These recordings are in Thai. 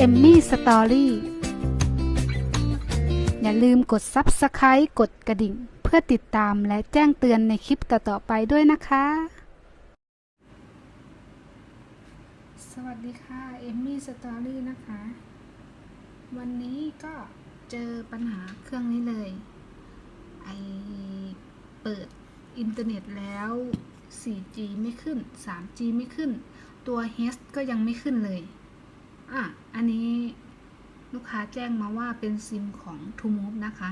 เอมมี่สตอรี่อย่าลืมกด Subscribe กดกระดิ่ง เพื่อติดตามและแจ้งเตือนในคลิปต่อๆไปด้วยนะคะ สวัสดีค่ะเอมมี่สตอรี่นะคะ วันนี้ก็เจอปัญหาเครื่องนี้เลย ไอเปิดอินเทอร์เน็ตแล้ว 4G ไม่ขึ้น 3G ไม่ขึ้น ตัว h ก็ยังไม่ขึ้นเลย อะ อันนี้ลูกค้าแจ้งมาว่าเป็นซิมของ t o m o v e นะคะ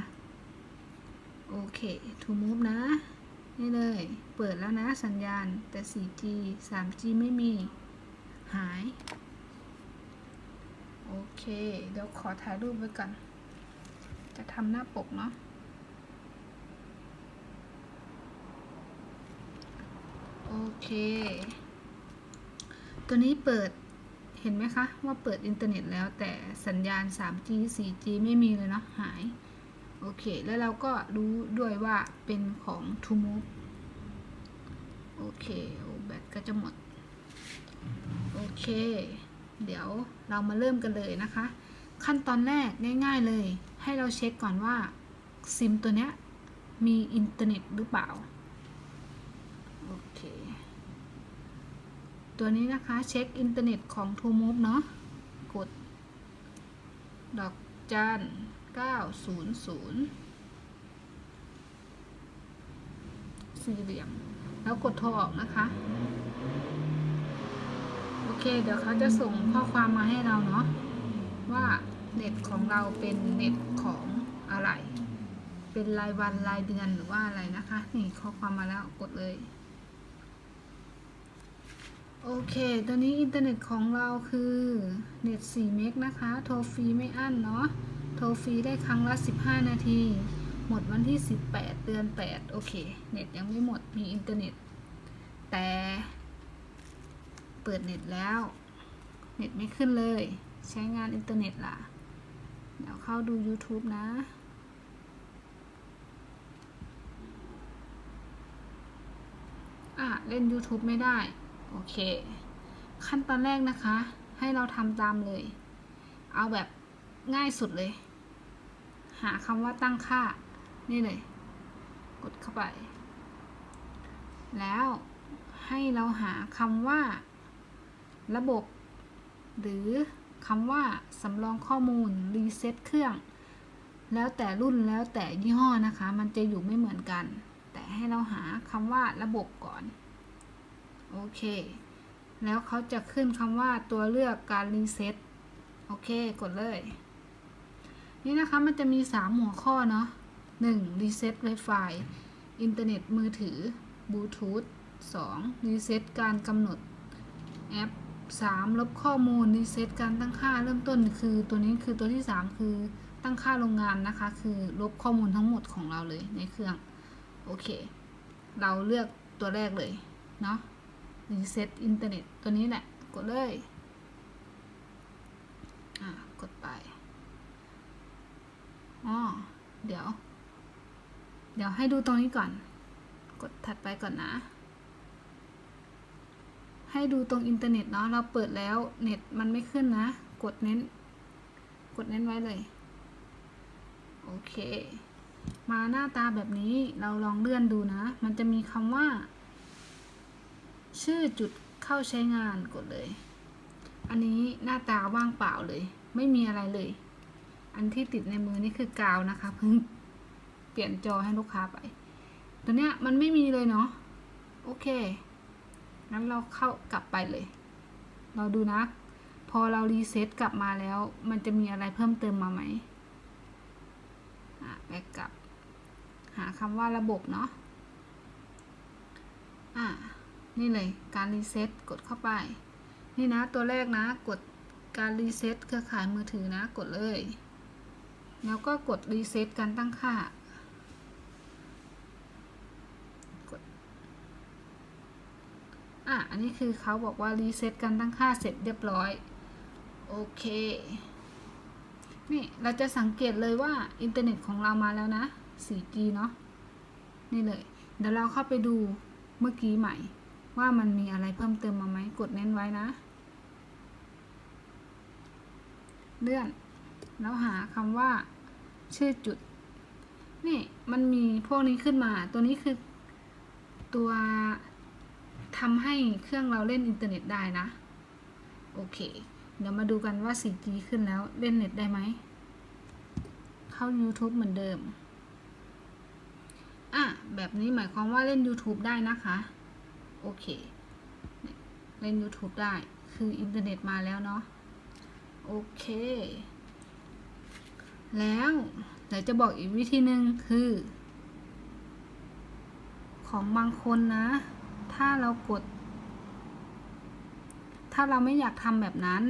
โอเค t o m o v e นะ นี่เลย เปิดแล้วนะสัญญาณ แต่ 4G 3G ไม่มี หาย โอเค เดี๋ยวขอถ่ายรูปไว้ก่อน จะทำหน้าปกเนาะโอเค ตัวนี้เปิด ห็นไหมคะ ว่าเปิดอินเทอร์เน็ตแล้วแต่สัญญาณ 3G 4G ไม่มีเลยเนาะหาย โอเค แล้วเราก็รู้ด้วยว่าเป็นของ t o m o v e โอเคโอแบตก็จะหมด โอเค เดี๋ยวเรามาเริ่มกันเลยนะคะ ขั้นตอนแรกง่ายๆเลย ให้เราเช็คก่อนว่าซิมตัวเนี้ยมีอินเทอร์เน็ตหรือเปล่า โอเค ตัวนี้นะคะเช็คอินเทอร์เน็ตของ t o m o v e เนาะกด ดอกจัน900 สี่เหลี่ยม แล้วกดโทรออกนะคะ โอเค เดี๋ยวเขาจะส่งข้อความมาให้เราเนาะว่าเน็ตของเราเป็นเน็ตของอะไร เป็นรายวันรายเดือนหรือว่าอะไรนะคะ นี่ข้อความมาแล้วกดเลย โอเค ตอนนี้อินเทอร์เน็ตของเราคือเน็ต 4 เมกนะคะ โทรฟรีไม่อั้นเนาะ โทรฟรีได้ครั้งละ 15 นาที หมดวันที่ 18 เดือน 8 โอเค เน็ตยังไม่หมด มีอินเทอร์เน็ต แต่ เปิดเน็ตแล้ว เน็ตไม่ขึ้นเลย ใช้งานอินเทอร์เน็ตล่ะ เดี๋ยวเข้าดู YouTube นะอะเล่น YouTube ไม่ได้ โอเค ขั้นตอนแรกนะคะ ให้เราทำตามเลย เอาแบบง่ายสุดเลย หาคำว่าตั้งค่า นี่เลย กดเข้าไป แล้วให้เราหาคำว่า ระบบ หรือคำว่าสำรองข้อมูลรีเซ็ตเครื่อง แล้วแต่รุ่นแล้วแต่ยี่ห้อนะคะ มันจะอยู่ไม่เหมือนกัน แต่ให้เราหาคำว่าระบบก่อน โอเค แล้วเขาจะขึ้นคำว่าตัวเลือกการรีเซ็ตโอเค กดเลย นี่นะคะมันจะมี 3 หัวข้อเนาะ 1. Reset Wi-Fi อินเทอร์เน็ตมือถือบลูทูธ 2. Reset การกำหนดแอป 3. ลบข้อมูล Reset การตั้งค่าเริ่มต้นคือตัวนี้คือตัวที่ 3 คือตั้งค่าโรงงานนะคะ คือลบข้อมูลทั้งหมดของเราเลยในเครื่อง โอเค เราเลือกตัวแรกเลย เนาะ Reset อินเทอร์เน็ตตัวนี้แหละ กดเลย อะ กดไปอ๋อเดี๋ยว เดี๋ยวให้ดูตรงนี้ก่อน กดถัดไปก่อนนะ ให้ดูตรงอินเทอร์เน็ตเนาะ เราเปิดแล้วเน็ตมันไม่ขึ้นนะ กดเน้น กดเน้นไว้เลย โอเค มาหน้าตาแบบนี้ เราลองเลื่อนดูนะ มันจะมีคำว่า ชื่อจุดเข้าใช้งานกดเลย อันนี้หน้าตาว่างเปล่าเลย ไม่มีอะไรเลย อันที่ติดในมือนี่คือกาวนะคะเพิ่งเปลี่ยนจอให้ลูกค้าไป ตัวเนี้ยมันไม่มีเลยเนาะโอเคงั้นเราเข้ากลับไปเลย เราดูนะ พอเรารีเซ็ตกลับมาแล้ว มันจะมีอะไรเพิ่มเติมมาไหมอะไปกลับ หาคำว่าระบบเนาะอะ นี่เลยการรีเซ็ตกดเข้าไป นี่นะตัวแรกนะกดการรีเซ็ตเครือข่ายมือถือนะกดเลย แล้วก็กดรีเซ็ตการตั้งค่ากดอะอันนี้คือเขาบอกว่ารีเซ็ตการตั้งค่าเสร็จเรียบร้อยโอเค นี่เราจะสังเกตเลยว่าอินเทอร์เน็ตของเรามาแล้วนะ 4G เนาะนี่เลย เดี๋ยวเราเข้าไปดูเมื่อกี้ใหม่ ว่ามันมีอะไรเพิ่มเติมมาไหมกดเน้นไว้นะ เลื่อน แล้วหาคำว่า ชื่อจุด นี่มันมีพวกนี้ขึ้นมา ตัวนี้คือตัวทำให้เครื่องเราเล่นอินเทอร์เน็ตได้นะ โอเค เดี๋ยวมาดูกันว่า 4G ขึ้นแล้วเล่นเน็ตได้ไหม เข้า YouTube เหมือนเดิม อะ แบบนี้หมายความว่าเล่น YouTube ได้นะคะ โอเค เล่น YouTube ได้ คืออินเทอร์เน็ตมาแล้วเนาะ โอเค แล้วเดี๋ยวจะบอกอีกวิธีหนึ่งคือ ของบางคนนะ ถ้าเรากด ถ้าเราไม่อยากทำแบบนั้น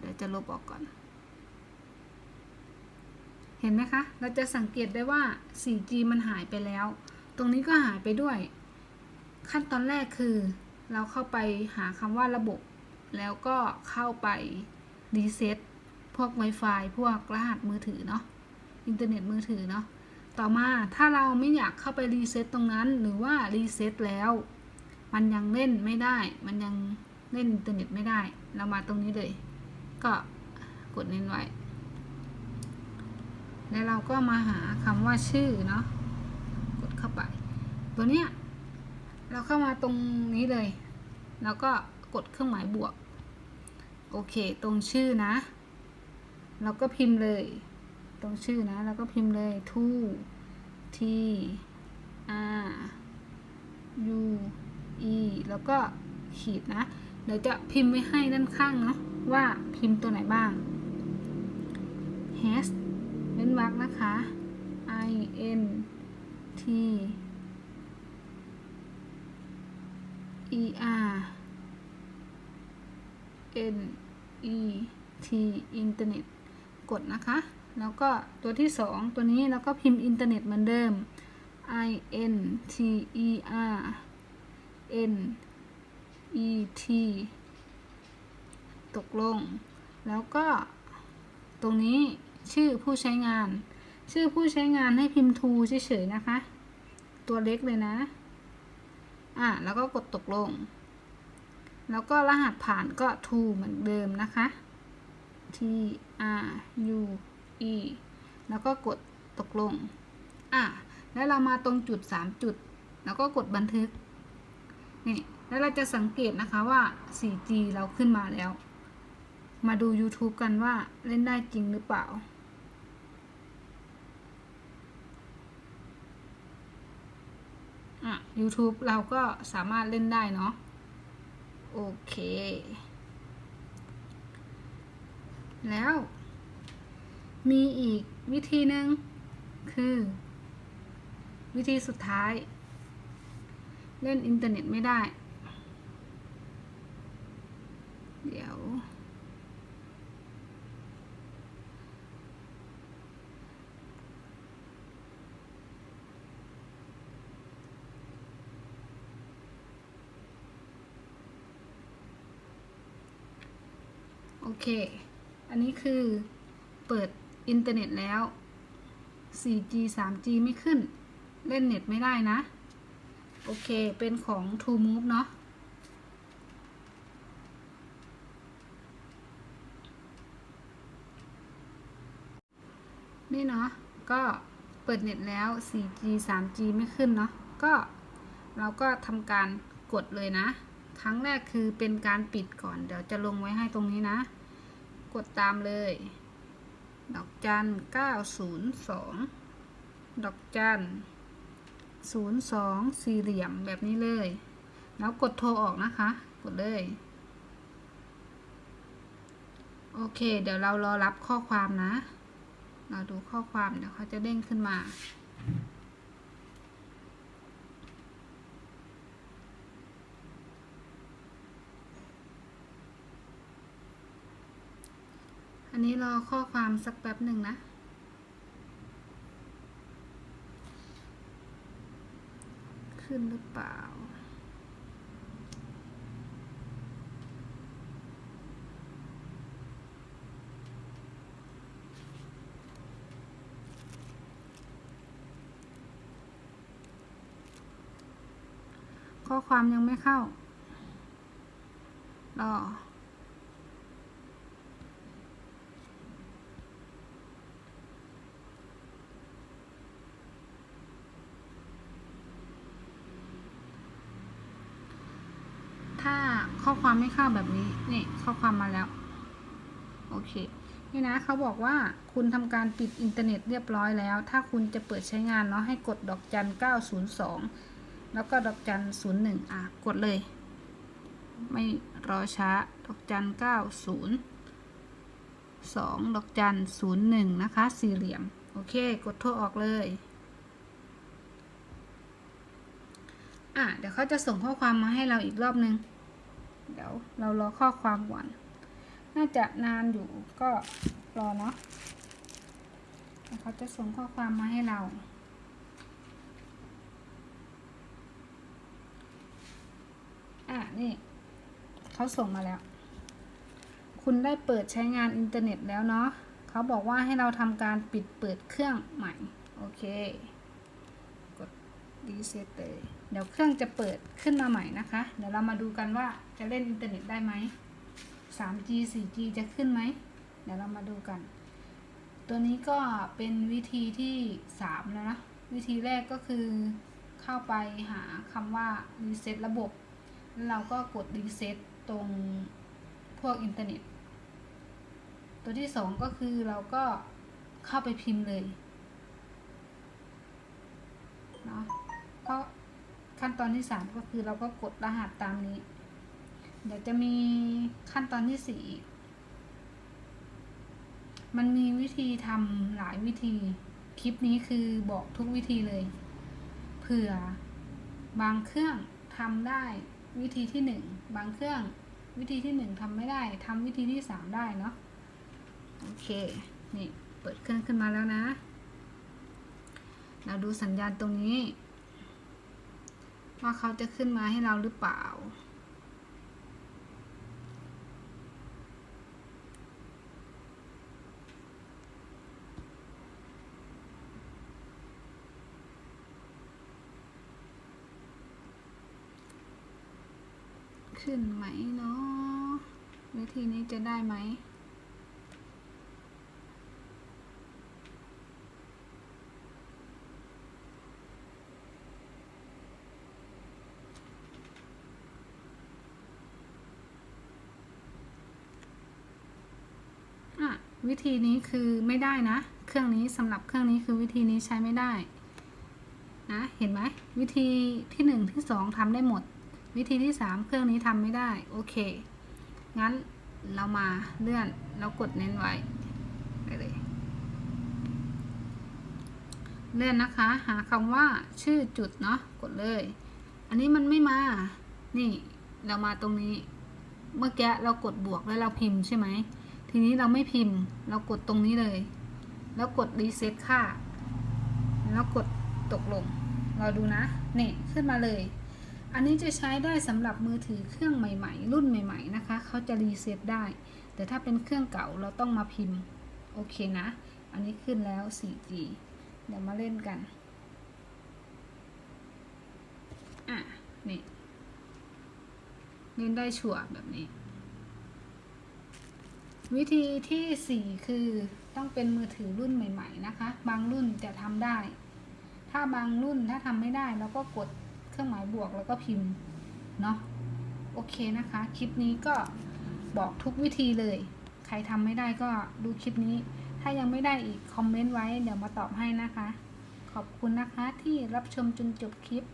เดี๋ยวจะลบออกก่อน เห็นไหมคะ เราจะสังเกตได้ว่า 4G มันหายไปแล้ว ตรงนี้ก็หายไปด้วย ขั้นตอนแรกคือ เราเข้าไปหาคำว่าระบบ แล้วก็เข้าไปรีเซ็ตพวก Wi-Fi พวกรหัสมือถือเนาะ อินเทอร์เน็ตมือถือเนาะ ต่อมาถ้าเราไม่อยากเข้าไปรีเซ็ตตรงนั้น หรือว่ารีเซ็ตแล้ว มันยังเล่นไม่ได้ มันยังเล่นอินเทอร์เน็ตไม่ได้ เรามาตรงนี้เลย ก็กดเน้นไว้ แล้วเราก็มาหาคำว่าชื่อเนาะกดเข้าไป ตัวเนี้ยเราเข้ามาตรงนี้เลย แล้วก็กดเครื่องหมายบวก โอเค ตรงชื่อนะ เราก็พิมพ์เลย ตรงชื่อนะเราก็พิมพ์เลย to t r u e แล้วก็ขีดนะ เดี๋ยวจะพิมพ์ไว้ให้ด้านข้างเนาะว่าพิมพ์ตัวไหนบ้าง has เว้นวรรคนะคะ i n t e r n e t อินเทอร์เน็ตกดนะคะ แล้วก็ตัวที่สองตัวนี้เราก็พิมพ์อินเทอร์เน็ตเหมือนเดิม i n t e r n e t ตกลง แล้วก็ตรงนี้ ชื่อผู้ใช้งาน ชื่อผู้ใช้งานให้พิมพ์ to เฉยๆนะคะ ตัวเล็กเลยนะ อะแล้วก็กดตกลง แล้วก็รหัสผ่านก็ to เหมือนเดิมนะคะ t r u e แล้วก็กดตกลง อะแล้วเรามาตรงจุด 3 จุด แล้วก็กดบันทึก นี่ แล้วเราจะสังเกตนะคะว่า 4G เราขึ้นมาแล้ว มาดู YouTube กันว่าเล่นได้จริงหรือเปล่า อะ YouTube เราก็สามารถเล่นได้เนาะ โอเค แล้ว มีอีกวิธีหนึ่งคือ วิธีสุดท้าย เล่นอินเทอร์เน็ตไม่ได้ เดี๋ยว อเค อันนี้คือเปิดอินเทอร์เน็ตแล้ว 4G 3G ไม่ขึ้น เล่นเน็ตไม่ได้นะ โอเค เป็นของ True Move เนาะนี่เนาะ ก็เปิดเน็ตแล้ว 4G 3G ไม่ขึ้นเนาะ ก็เราก็ทำการกดเลยนะ ครั้งแรกคือเป็นการปิดก่อน เดี๋ยวจะลงไว้ให้ตรงนี้นะ กดตามเลย ดอกจัน902ดอกจัน02สี่เหลี่ยมแบบนี้เลย แล้วกดโทรออกนะคะ กดเลย โอเค เดี๋ยวเรารอรับข้อความนะ เราดูข้อความเดี๋ยวเขาจะเด้งขึ้นมา นนี้รอข้อความสักแป๊บหนึ่งนะ ขึ้นหรือเปล่าข้อความยังไม่เข้ารอ ถ้าข้อความไม่เข้าแบบนี้ นี่ข้อความมาแล้ว โอเค นี่นะเขาบอกว่าคุณทำการปิดอินเทอร์เน็ตเรียบร้อยแล้ว ถ้าคุณจะเปิดใช้งานเนาะให้กดดอกจัน 902 แล้วก็ดอกจัน 01 อะ กดเลย ไม่รอช้า ดอกจัน 90 2 ดอกจัน 01 นะคะ สี่เหลี่ยม โอเค กดโทรออกเลย อะเดี๋ยวเขาจะส่งข้อความมาให้เราอีกรอบนึง เดี๋ยวเรารอข้อความก่อน น่าจะนานอยู่ก็รอเนาะแล้วเขาจะส่งข้อความมาให้เราอะนี่เขาส่งมาแล้ว คุณได้เปิดใช้งานอินเทอร์เน็ตแล้วเนาะเขาบอกว่าให้เราทำการปิดเปิดเครื่องใหม่ โอเค รีเซ็ตเลยเดี๋ยวเครื่องจะเปิดขึ้นมาใหม่นะคะ เดี๋ยวเรามาดูกันว่าจะเล่นอินเทอร์เน็ตได้ไหม 3G 4G จะขึ้นไหม เดี๋ยวเรามาดูกัน ตัวนี้ก็เป็นวิธีที่ 3 แล้วนะ วิธีแรกก็คือเข้าไปหาคำว่า reset ระบบแล้วเราก็กด reset ตรงพวกอินเทอร์เน็ต ตัวที่ 2 ก็คือเราก็เข้าไปพิมพ์เลยเนาะ ก็ขั้นตอนที่ 3 ก็คือเราก็กดรหัสตามนี้ เดี๋ยวจะมีขั้นตอนที่สี่อีก มันมีวิธีทำหลายวิธี คลิปนี้คือบอกทุกวิธีเลย เผื่อบางเครื่องทำได้วิธีที่หนึ่งบางเครื่องวิธีที่หนึ่งทำไม่ได้ทำวิธีที่สามได้เนาะโอเค นี่ เปิดเครื่องขึ้นมาแล้วนะ เราดูสัญญาณตรงนี้ ว่าเขาจะขึ้นมาให้เราหรือเปล่า ขึ้นไหมเนาะวิธีนี้จะได้ไหม อะ วิธีนี้คือไม่ได้นะ เครื่องนี้สำหรับเครื่องนี้คือวิธีนี้ใช้ไม่ได้นะเห็นไหมวิธีที่หนึ่งที่สองทำได้หมด วิธีที่สามเครื่องนี้ทำไม่ได้โอเค งั้นเรามาเลื่อนเรากดเน้นไว้ไปเลยเลื่อนนะคะ หาคำว่าชื่อจุดเนาะกดเลย อันนี้มันไม่มา นี่เรามาตรงนี้ เมื่อกี้เรากดบวกแล้วเราพิมพ์ใช่ไหม ทีนี้เราไม่พิมพ์ เรากดตรงนี้เลย แล้วกดรีเซ็ตค่า แล้วกดตกลง เราดูนะ นี่ขึ้นมาเลย อันนี้จะใช้ได้สำหรับมือถือเครื่องใหม่ๆ รุ่นใหม่ ๆ นะคะ เขาจะรีเซ็ตได้ แต่ถ้าเป็นเครื่องเก่าเราต้องมาพิมพ์ โอเคนะ อันนี้ขึ้นแล้ว 4G เดี๋ยวมาเล่นกัน อะ นี่เล่นได้ชัวร์แบบนี้ วิธีที่ 4 คือต้องเป็นมือถือรุ่นใหม่ ๆ นะคะ บางรุ่นจะทำได้ ถ้าบางรุ่นถ้าทำไม่ได้เราก็กดเครื่องหมายบวกแล้วก็พิมพ์เนาะโอเคนะคะ คลิปนี้ก็บอกทุกวิธีเลย ใครทำไม่ได้ก็ดูคลิปนี้ ถ้ายังไม่ได้อีกคอมเมนต์ไว้เดี๋ยวมาตอบให้นะคะ ขอบคุณนะคะที่รับชมจนจบคลิป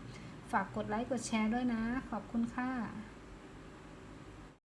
ฝากกดไลค์กดแชร์ด้วยนะ ขอบคุณค่ะ